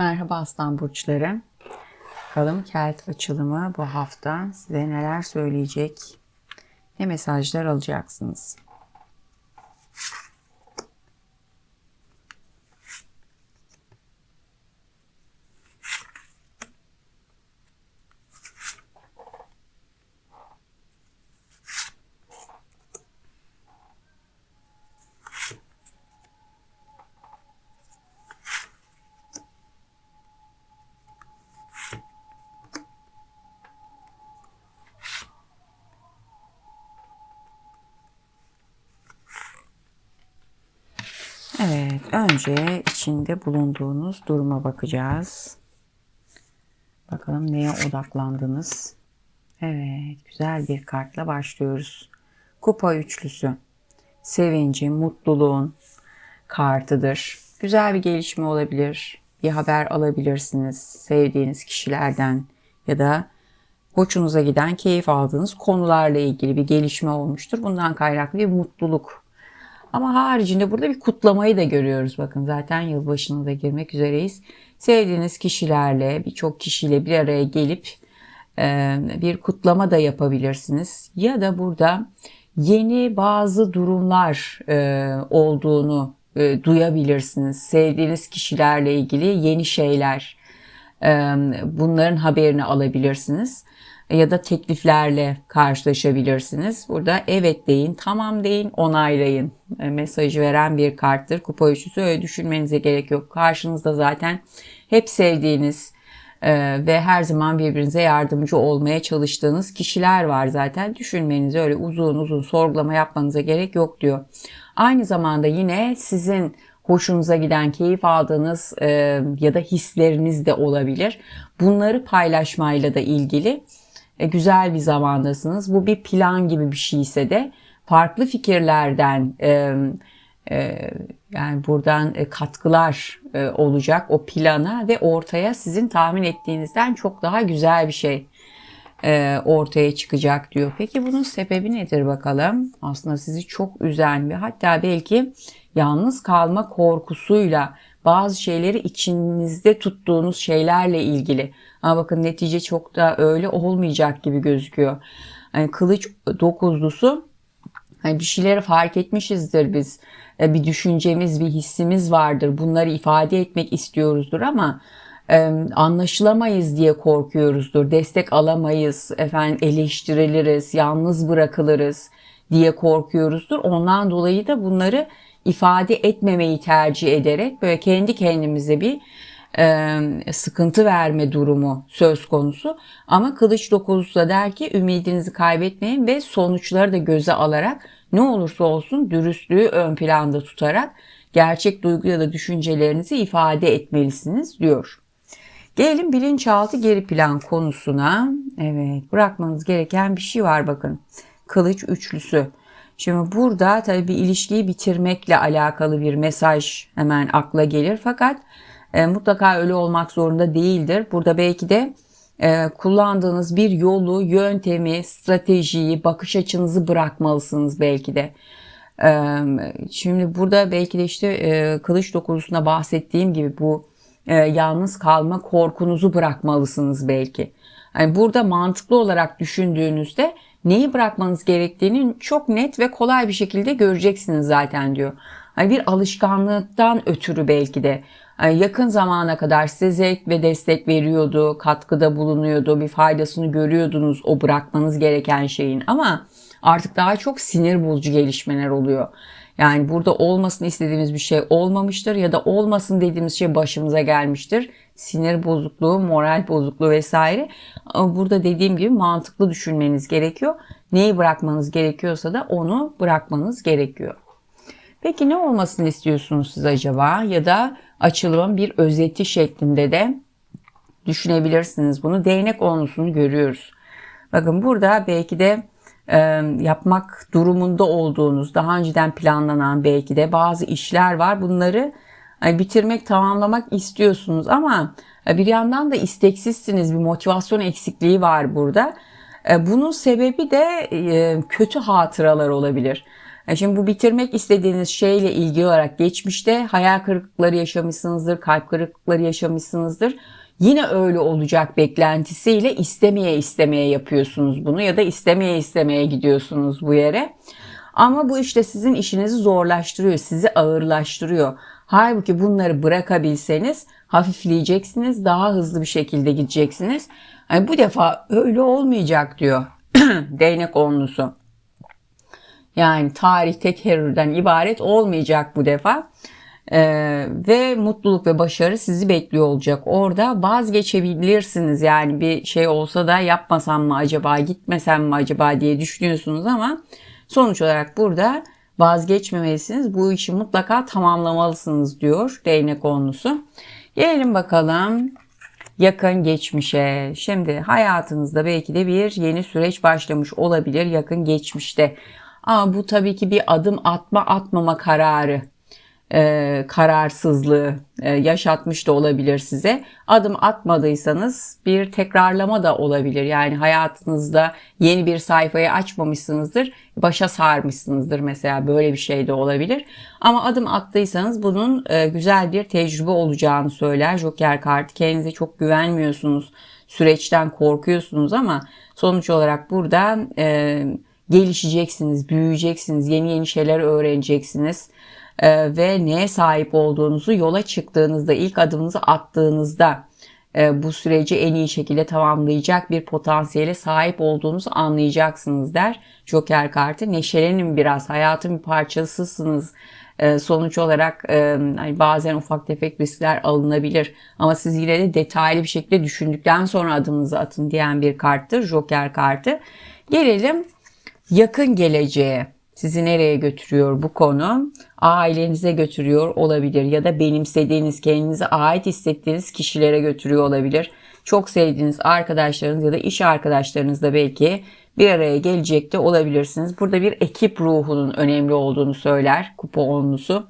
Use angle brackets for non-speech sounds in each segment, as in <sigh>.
Merhaba Aslan Burçları. Bakalım Kelt açılımı bu hafta size neler söyleyecek, ne mesajlar alacaksınız. Evet, önce içinde bulunduğunuz duruma bakacağız. Bakalım neye odaklandınız? Evet, güzel bir kartla başlıyoruz. Kupa üçlüsü. Sevincin, mutluluğun kartıdır. Güzel bir gelişme olabilir. Bir haber alabilirsiniz sevdiğiniz kişilerden ya da hoşunuza giden, keyif aldığınız konularla ilgili bir gelişme olmuştur. Bundan kaynaklı bir mutluluk ama haricinde burada bir kutlamayı da görüyoruz. Bakın zaten yılbaşına da girmek üzereyiz. Sevdiğiniz kişilerle, birçok kişiyle bir araya gelip e, bir kutlama da yapabilirsiniz. Ya da burada yeni bazı durumlar e, olduğunu e, duyabilirsiniz. Sevdiğiniz kişilerle ilgili yeni şeyler, bunların haberini alabilirsiniz ya da tekliflerle karşılaşabilirsiniz. Burada evet deyin, tamam deyin, onaylayın e, mesajı veren bir karttır. Kupa üçlüsü öyle düşünmenize gerek yok. Karşınızda zaten hep sevdiğiniz e, ve her zaman birbirinize yardımcı olmaya çalıştığınız kişiler var zaten. Düşünmenize öyle uzun uzun sorgulama yapmanıza gerek yok diyor. Aynı zamanda yine sizin hoşunuza giden, keyif aldığınız e, ya da hisleriniz de olabilir. Bunları paylaşmayla da ilgili güzel bir zamandasınız. Bu bir plan gibi bir şeyse de farklı fikirlerden e, e, yani buradan e, katkılar e, olacak o plana ve ortaya sizin tahmin ettiğinizden çok daha güzel bir şey e, ortaya çıkacak diyor. Peki bunun sebebi nedir bakalım? Aslında sizi çok üzen ve hatta belki yalnız kalma korkusuyla bazı şeyleri içinizde tuttuğunuz şeylerle ilgili. Ama bakın netice çok da öyle olmayacak gibi gözüküyor. Yani kılıç dokuzlusu hani bir şeyleri fark etmişizdir biz. E, bir düşüncemiz, bir hissimiz vardır. Bunları ifade etmek istiyoruzdur ama e, anlaşılamayız diye korkuyoruzdur. Destek alamayız, efendim eleştiriliriz, yalnız bırakılırız diye korkuyoruzdur. Ondan dolayı da bunları ifade etmemeyi tercih ederek böyle kendi kendimize bir e, sıkıntı verme durumu söz konusu. Ama kılıç dokuzusu da der ki ümidinizi kaybetmeyin ve sonuçları da göze alarak ne olursa olsun dürüstlüğü ön planda tutarak gerçek duygu ya da düşüncelerinizi ifade etmelisiniz diyor. Gelelim bilinçaltı geri plan konusuna. Evet bırakmanız gereken bir şey var bakın. Kılıç üçlüsü. Şimdi burada tabii bir ilişkiyi bitirmekle alakalı bir mesaj hemen akla gelir. Fakat e, mutlaka öyle olmak zorunda değildir. Burada belki de e, kullandığınız bir yolu, yöntemi, stratejiyi, bakış açınızı bırakmalısınız belki de. E, şimdi burada belki de işte e, kılıç dokusunda bahsettiğim gibi bu e, yalnız kalma korkunuzu bırakmalısınız belki. Yani burada mantıklı olarak düşündüğünüzde neyi bırakmanız gerektiğini çok net ve kolay bir şekilde göreceksiniz zaten diyor. Hani bir alışkanlıktan ötürü belki de yani yakın zamana kadar size zevk ve destek veriyordu, katkıda bulunuyordu, bir faydasını görüyordunuz o bırakmanız gereken şeyin ama artık daha çok sinir bozucu gelişmeler oluyor. Yani burada olmasını istediğimiz bir şey olmamıştır ya da olmasın dediğimiz şey başımıza gelmiştir. Sinir bozukluğu, moral bozukluğu vesaire. Burada dediğim gibi mantıklı düşünmeniz gerekiyor. Neyi bırakmanız gerekiyorsa da onu bırakmanız gerekiyor. Peki ne olmasını istiyorsunuz siz acaba? Ya da açılımın bir özeti şeklinde de düşünebilirsiniz bunu. Değnek onlusunu görüyoruz. Bakın burada belki de yapmak durumunda olduğunuz, daha önceden planlanan belki de bazı işler var. Bunları yani bitirmek, tamamlamak istiyorsunuz ama e, bir yandan da isteksizsiniz. Bir motivasyon eksikliği var burada. E, bunun sebebi de e, kötü hatıralar olabilir. E, Şimdi bu bitirmek istediğiniz şeyle ilgili olarak geçmişte hayal kırıklıkları yaşamışsınızdır, kalp kırıklıkları yaşamışsınızdır. Yine öyle olacak beklentisiyle istemeye istemeye yapıyorsunuz bunu ya da istemeye istemeye gidiyorsunuz bu yere. Ama bu işte sizin işinizi zorlaştırıyor, sizi ağırlaştırıyor. Halbuki bunları bırakabilseniz hafifleyeceksiniz, daha hızlı bir şekilde gideceksiniz. Yani bu defa öyle olmayacak diyor <clears throat> değnek onlusu. Yani tarih tekerrürden ibaret olmayacak bu defa. Ee, ve mutluluk ve başarı sizi bekliyor olacak. Orada vazgeçebilirsiniz. Yani bir şey olsa da yapmasam mı acaba, gitmesem mi acaba diye düşünüyorsunuz ama sonuç olarak burada vazgeçmemelisiniz. Bu işi mutlaka tamamlamalısınız diyor değnek onlusu. Gelelim bakalım yakın geçmişe. Şimdi hayatınızda belki de bir yeni süreç başlamış olabilir yakın geçmişte. Ama bu tabii ki bir adım atma atmama kararı e, kararsızlığı e, yaşatmış da olabilir size. Adım atmadıysanız bir tekrarlama da olabilir. Yani hayatınızda yeni bir sayfayı açmamışsınızdır, başa sarmışsınızdır mesela böyle bir şey de olabilir. Ama adım attıysanız bunun e, güzel bir tecrübe olacağını söyler Joker kartı. Kendinize çok güvenmiyorsunuz, süreçten korkuyorsunuz ama sonuç olarak burada e, gelişeceksiniz, büyüyeceksiniz, yeni yeni şeyler öğreneceksiniz ve neye sahip olduğunuzu yola çıktığınızda, ilk adımınızı attığınızda e, bu süreci en iyi şekilde tamamlayacak bir potansiyele sahip olduğunuzu anlayacaksınız der Joker kartı. Neşelenin biraz, hayatın bir parçasısınız. E, sonuç olarak e, hani bazen ufak tefek riskler alınabilir ama siz yine de detaylı bir şekilde düşündükten sonra adımınızı atın diyen bir karttır Joker kartı. Gelelim yakın geleceğe sizi nereye götürüyor bu konu? Ailenize götürüyor olabilir ya da benimsediğiniz, kendinize ait hissettiğiniz kişilere götürüyor olabilir. Çok sevdiğiniz arkadaşlarınız ya da iş arkadaşlarınızla belki bir araya gelecek de olabilirsiniz. Burada bir ekip ruhunun önemli olduğunu söyler kupa onlusu.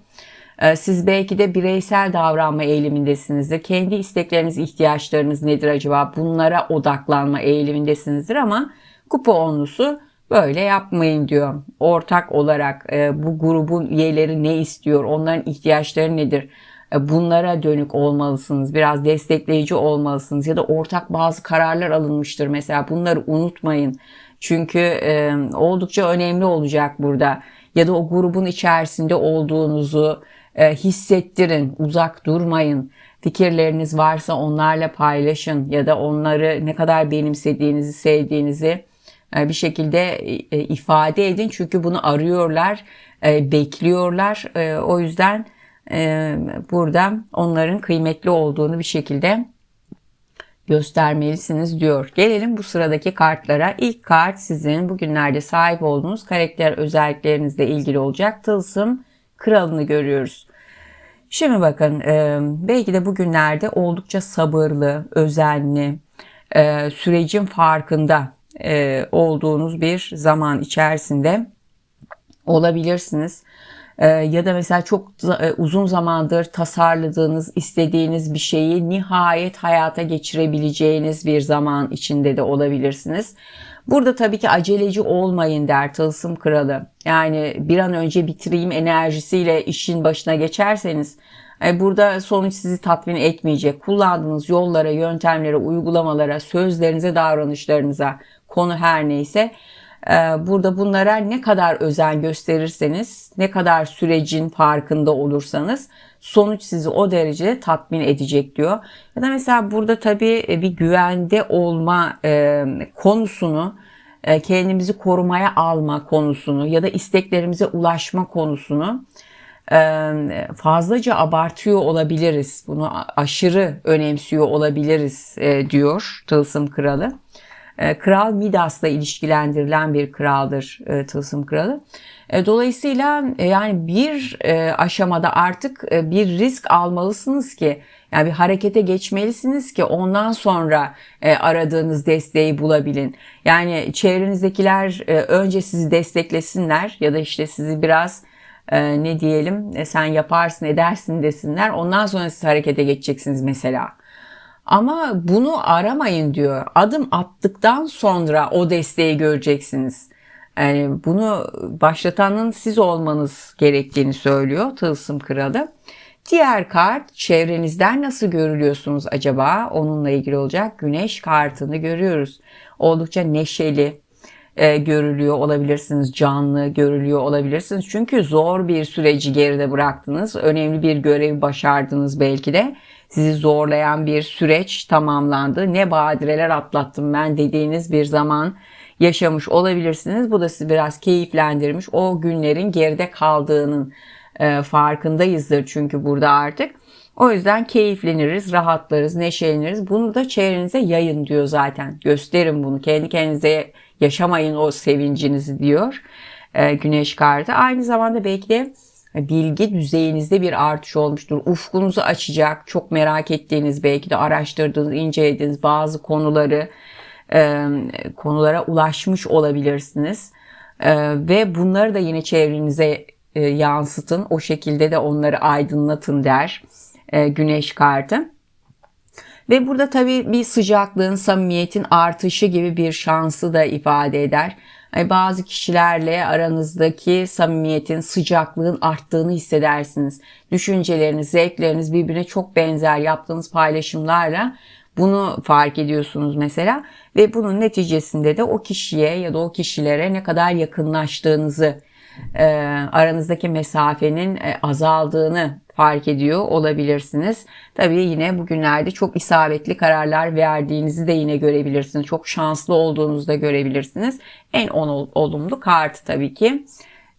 Ee, siz belki de bireysel davranma eğilimindesinizdir. Kendi istekleriniz, ihtiyaçlarınız nedir acaba? Bunlara odaklanma eğilimindesinizdir ama kupa onlusu Böyle yapmayın diyor. Ortak olarak e, bu grubun üyeleri ne istiyor, onların ihtiyaçları nedir? E, bunlara dönük olmalısınız. Biraz destekleyici olmalısınız. Ya da ortak bazı kararlar alınmıştır. Mesela bunları unutmayın. Çünkü e, oldukça önemli olacak burada. Ya da o grubun içerisinde olduğunuzu e, hissettirin. Uzak durmayın. Fikirleriniz varsa onlarla paylaşın. Ya da onları ne kadar benimsediğinizi, sevdiğinizi bir şekilde e, ifade edin. Çünkü bunu arıyorlar, e, bekliyorlar. O yüzden burada onların kıymetli olduğunu bir şekilde göstermelisiniz diyor. Gelelim bu sıradaki kartlara. İlk kart sizin bugünlerde sahip olduğunuz karakter özelliklerinizle ilgili olacak. Tılsım kralını görüyoruz. Şimdi bakın belki de bugünlerde oldukça sabırlı, özenli, sürecin farkında e, olduğunuz bir zaman içerisinde olabilirsiniz. E, ya da mesela çok e, uzun zamandır tasarladığınız, istediğiniz bir şeyi nihayet hayata geçirebileceğiniz bir zaman içinde de olabilirsiniz. Burada tabii ki aceleci olmayın der Tılsım Kralı. Yani bir an önce bitireyim enerjisiyle işin başına geçerseniz burada sonuç sizi tatmin etmeyecek. Kullandığınız yollara, yöntemlere, uygulamalara, sözlerinize, davranışlarınıza, konu her neyse e, burada bunlara ne kadar özen gösterirseniz, ne kadar sürecin farkında olursanız sonuç sizi o derecede tatmin edecek diyor. Ya da mesela burada tabii e, bir güvende olma konusunu kendimizi korumaya alma konusunu ya da isteklerimize ulaşma konusunu fazlaca abartıyor olabiliriz. Bunu aşırı önemsiyor olabiliriz diyor Tılsım Kralı. Kral Midas'la ilişkilendirilen bir kraldır Tılsım Kralı. Dolayısıyla yani bir aşamada artık bir risk almalısınız ki yani bir harekete geçmelisiniz ki ondan sonra aradığınız desteği bulabilin. Yani çevrenizdekiler önce sizi desteklesinler ya da işte sizi biraz e, ne diyelim e, sen yaparsın edersin desinler. Ondan sonra siz harekete geçeceksiniz mesela. Ama bunu aramayın diyor. Adım attıktan sonra o desteği göreceksiniz. Yani bunu başlatanın siz olmanız gerektiğini söylüyor Tılsım Kralı. Diğer kart çevrenizden nasıl görülüyorsunuz acaba? Onunla ilgili olacak. Güneş kartını görüyoruz. Oldukça neşeli e, görülüyor olabilirsiniz. Canlı görülüyor olabilirsiniz. Çünkü zor bir süreci geride bıraktınız. Önemli bir görevi başardınız belki de. Sizi zorlayan bir süreç tamamlandı. Ne badireler atlattım ben dediğiniz bir zaman yaşamış olabilirsiniz. Bu da sizi biraz keyiflendirmiş. O günlerin geride kaldığının e, farkındayızdır çünkü burada artık. O yüzden keyifleniriz, rahatlarız, neşeleniriz. Bunu da çevrenize yayın diyor zaten. Gösterin bunu. Kendi kendinize yaşamayın o sevincinizi diyor e, güneş kartı. Aynı zamanda belki de bilgi düzeyinizde bir artış olmuştur. Ufkunuzu açacak, çok merak ettiğiniz, belki de araştırdığınız, incelediğiniz bazı konuları e, konulara ulaşmış olabilirsiniz. E, ve bunları da yine çevrenize e, yansıtın. O şekilde de onları aydınlatın der e, güneş kartı. Ve burada tabii bir sıcaklığın, samimiyetin artışı gibi bir şansı da ifade eder. Yani bazı kişilerle aranızdaki samimiyetin, sıcaklığın arttığını hissedersiniz. Düşünceleriniz, zevkleriniz birbirine çok benzer yaptığınız paylaşımlarla bunu fark ediyorsunuz mesela ve bunun neticesinde de o kişiye ya da o kişilere ne kadar yakınlaştığınızı, e, aranızdaki mesafenin e, azaldığını fark ediyor olabilirsiniz. Tabii yine bugünlerde çok isabetli kararlar verdiğinizi de yine görebilirsiniz. Çok şanslı olduğunuzu da görebilirsiniz. En olumlu kartı tabii ki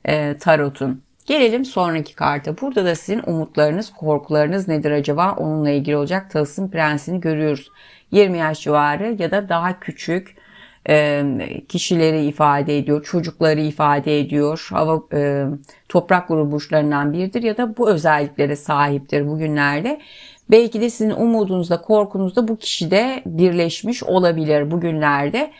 e, tarotun. Gelelim sonraki karta. Burada da sizin umutlarınız, korkularınız nedir acaba? Onunla ilgili olacak Tılsım Prensini görüyoruz. 20 yaş civarı ya da daha küçük kişileri ifade ediyor, çocukları ifade ediyor. Hava toprak grubu burçlarından biridir ya da bu özelliklere sahiptir bugünlerde. Belki de sizin umudunuzda, korkunuzda bu kişide birleşmiş olabilir bugünlerde.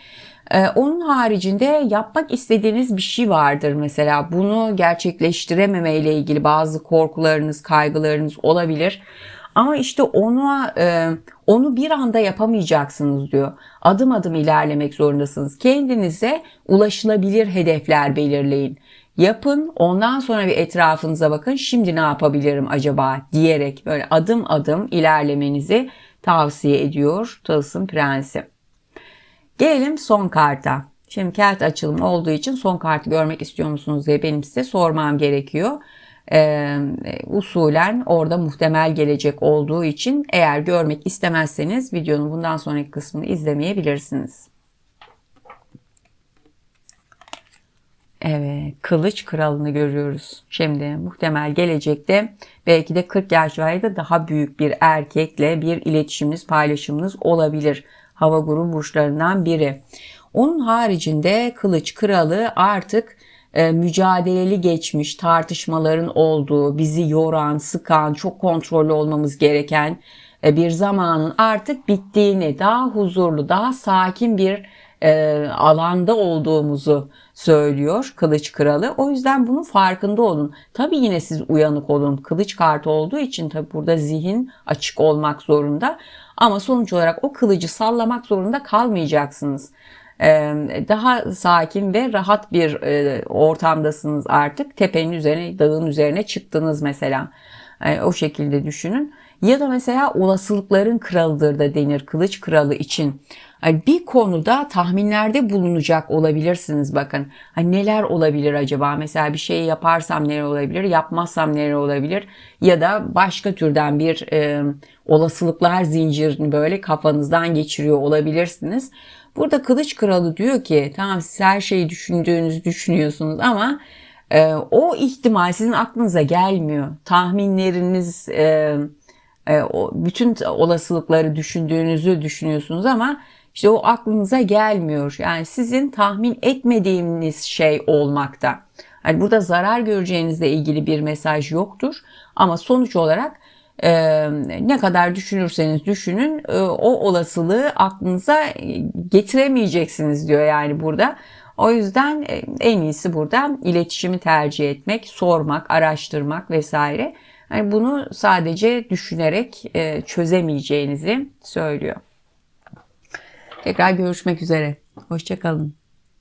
Onun haricinde yapmak istediğiniz bir şey vardır mesela. Bunu gerçekleştirememe ile ilgili bazı korkularınız, kaygılarınız olabilir. Ama işte onu e, onu bir anda yapamayacaksınız diyor. Adım adım ilerlemek zorundasınız. Kendinize ulaşılabilir hedefler belirleyin. Yapın ondan sonra bir etrafınıza bakın şimdi ne yapabilirim acaba diyerek böyle adım adım ilerlemenizi tavsiye ediyor Tılsım Prensi. Gelelim son karta. Şimdi kart açılımı olduğu için son kartı görmek istiyor musunuz diye benim size sormam gerekiyor. Ee, usulen orada muhtemel gelecek olduğu için eğer görmek istemezseniz videonun bundan sonraki kısmını izlemeyebilirsiniz. Evet, kılıç kralını görüyoruz. Şimdi muhtemel gelecekte belki de 40 yaş ya da daha büyük bir erkekle bir iletişiminiz, paylaşımınız olabilir hava grubu burçlarından biri. Onun haricinde Kılıç Kralı artık e, mücadeleli geçmiş, tartışmaların olduğu, bizi yoran, sıkan, çok kontrollü olmamız gereken e, bir zamanın artık bittiğini, daha huzurlu, daha sakin bir e, alanda olduğumuzu söylüyor Kılıç Kralı. O yüzden bunun farkında olun. Tabi yine siz uyanık olun. Kılıç kartı olduğu için tabi burada zihin açık olmak zorunda. Ama sonuç olarak o kılıcı sallamak zorunda kalmayacaksınız. Daha sakin ve rahat bir ortamdasınız artık. Tepenin üzerine, dağın üzerine çıktınız mesela. O şekilde düşünün. Ya da mesela olasılıkların kralıdır da denir kılıç kralı için. Hani bir konuda tahminlerde bulunacak olabilirsiniz bakın. Hani neler olabilir acaba? Mesela bir şey yaparsam neler olabilir? Yapmazsam neler olabilir? Ya da başka türden bir e, olasılıklar zincirini böyle kafanızdan geçiriyor olabilirsiniz. Burada Kılıç Kralı diyor ki tamam siz her şeyi düşündüğünüzü düşünüyorsunuz ama e, o ihtimal sizin aklınıza gelmiyor. Tahminleriniz e, bütün olasılıkları düşündüğünüzü düşünüyorsunuz ama işte o aklınıza gelmiyor. Yani sizin tahmin etmediğiniz şey olmakta. Hani burada zarar göreceğinizle ilgili bir mesaj yoktur. Ama sonuç olarak e, ne kadar düşünürseniz düşünün e, o olasılığı aklınıza getiremeyeceksiniz diyor yani burada. O yüzden e, en iyisi burada iletişimi tercih etmek, sormak, araştırmak vesaire. Yani bunu sadece düşünerek e, çözemeyeceğinizi söylüyor. Tekrar görüşmek üzere. Hoşçakalın.